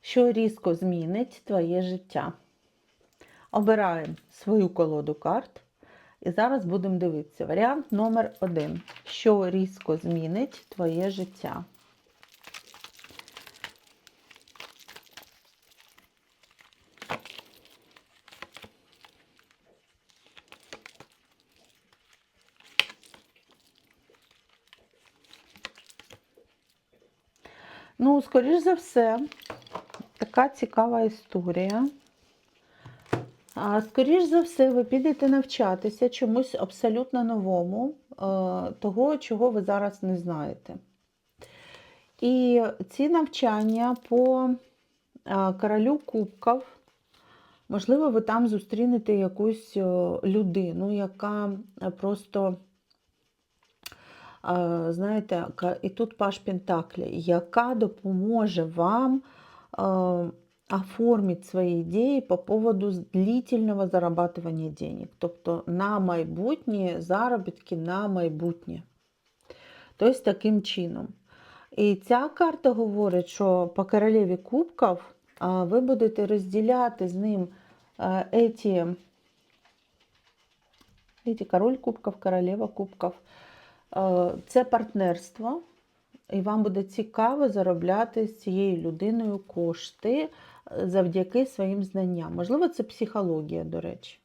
що різко змінить твоє життя. Обираємо свою колоду карт. І зараз будемо дивитися. Варіант номер один. Що різко змінить твоє життя? Ну, скоріш за все, така цікава історія. А, Скоріш за все, ви підете навчатися чомусь абсолютно новому, е, того, чого ви зараз не знаєте. І ці навчання по е, королю кубків, можливо, ви там зустрінете якусь е, людину, яка просто, знаєте, і тут Паш Пентаклі, яка допоможе вам оформить свои идеи по поводу длительного зарабатывания денег. Тобто на майбутнє заробітки на майбутнє. Тобто таким чином. І ця карта говорить, що по королеві кубків ви будете розділяти з ним еті король кубків, королева кубків. Це партнерство. І вам буде цікаво заробляти з цією людиною кошти е, завдяки своїм знанням. Можливо, це психологія, до речі.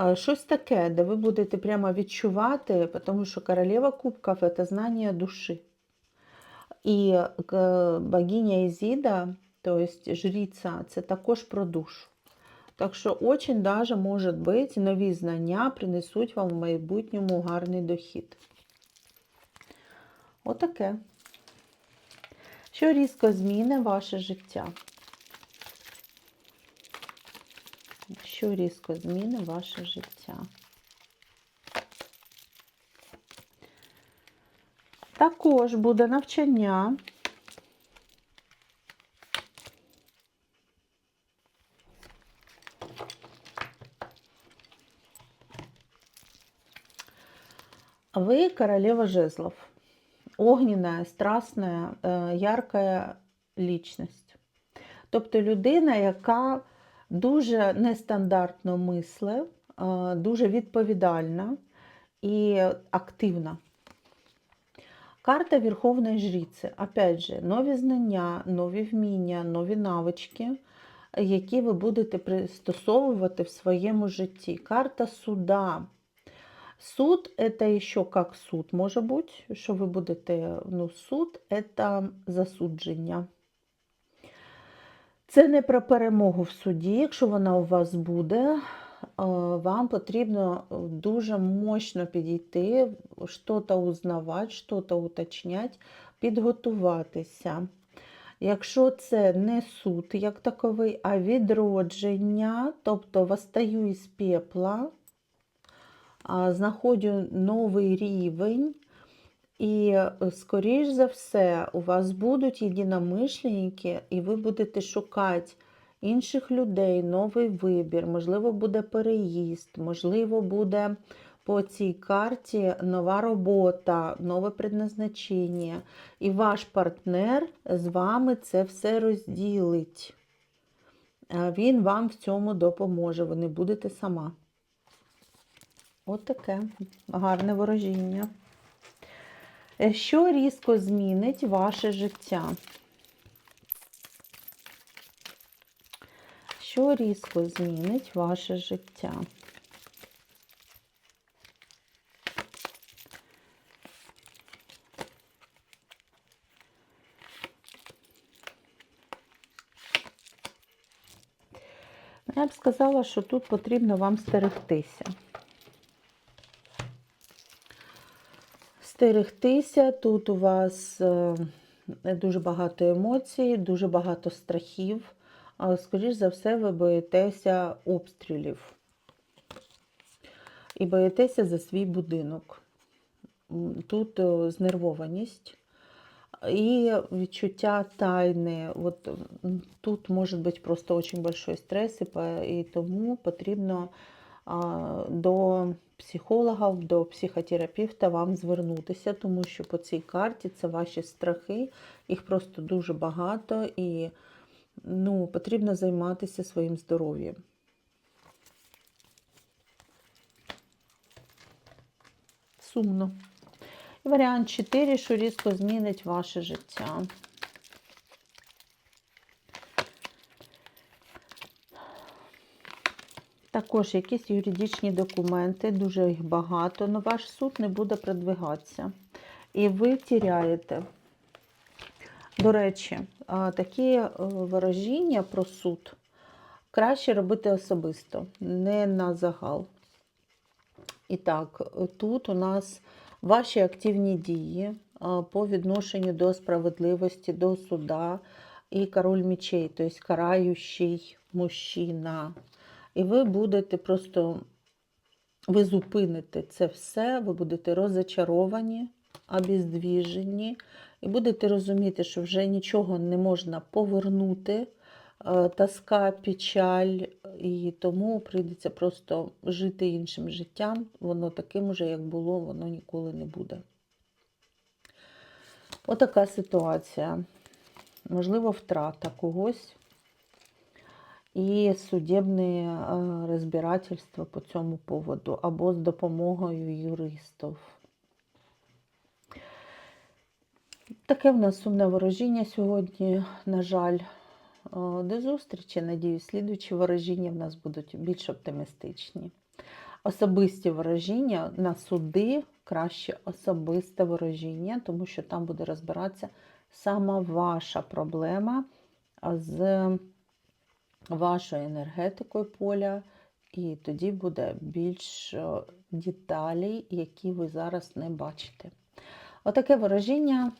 Е, Щось таке, де ви будете прямо відчувати, тому що королева кубків – це знання душі. І е, богиня Ізіда, тобто жриця, це також про душу. Так що очень даже, може бути, нові знання принесуть вам в майбутньому гарний дохід. Отаке. Що різко зміни ваше життя? Що різко зміни ваше життя? Також буде навчання. Вы королева жезлов. Огненная, страстная, е, яркая лічність. Тобто людина, яка дуже нестандартно мисле, е, дуже відповідальна і активна. Карта Верховної Жриці. Опять же, нові знання, нові вміння, нові навички, які ви будете пристосовувати в своєму житті. Карта суда. Суд это еще как суд може бути, що ви будете, ну, суд это засудження. Це не про перемогу в суді. Якщо вона у вас буде, е, вам потрібно дуже мощно підійти, щось узнавати, щось уточняти, підготуватися. Якщо це не суд як таковий, а відродження, тобто восстаю із пепла, знаходжу новий рівень, і, е, скоріш за все, у вас будуть єдиномишленники, і ви будете шукати інших людей, новий вибір, можливо, буде переїзд, можливо, буде по цій карті нова робота, нове предназначення. І ваш партнер з вами це все розділить. Він вам в цьому допоможе, ви не будете сама. От гарне ворожіння. Е, Що різко змінить ваше життя? Що різко змінить ваше життя? Я б сказала, що тут потрібно вам стерегтися. Стерегтися, тут у вас е, дуже багато емоцій, дуже багато страхів. Скоріш за все, ви боїтеся обстрілів. І боїтеся за свій будинок. Тут е, знервованість і відчуття тайни. От, тут може бути просто дуже большой стрес, і, тому потрібно до психологів, до психотерапевта вам звернутися, тому що по цій карті це ваші страхи, їх просто дуже багато, і ну, потрібно займатися своїм здоров'ям. Сумно. І варіант 4, що різко змінить ваше життя. Також якісь юридичні документи, дуже їх багато, але ваш суд не буде продвигатися. І ви тіряєте. До речі, такі е, ворожіння про суд краще робити особисто, не на загал. І так, тут у нас ваші активні дії по відношенню до справедливості, до суда і король мечей, тобто караючий мужчина. І ви будете просто, ви зупините це все, ви будете розочаровані, обездвіжені, і будете розуміти, що вже нічого не можна повернути, е, тоска, печаль, і тому прийдеться просто жити іншим життям. Воно таким уже, як було, воно ніколи не буде. Отака ситуація. Можливо, втрата когось і судебне е, розбирательство по цьому поводу або з допомогою юристів. Таке в нас сумне ворожіння сьогодні, на жаль. Е, До зустрічі. Надіюсь, слідуючі ворожіння в нас будуть більш оптимістичні. Особисті ворожіння на суди краще особисте ворожіння, тому що там буде розбиратися сама ваша проблема з вашою енергетикою поля, і тоді буде більш е, деталей, які ви зараз не бачите. Отаке ворожіння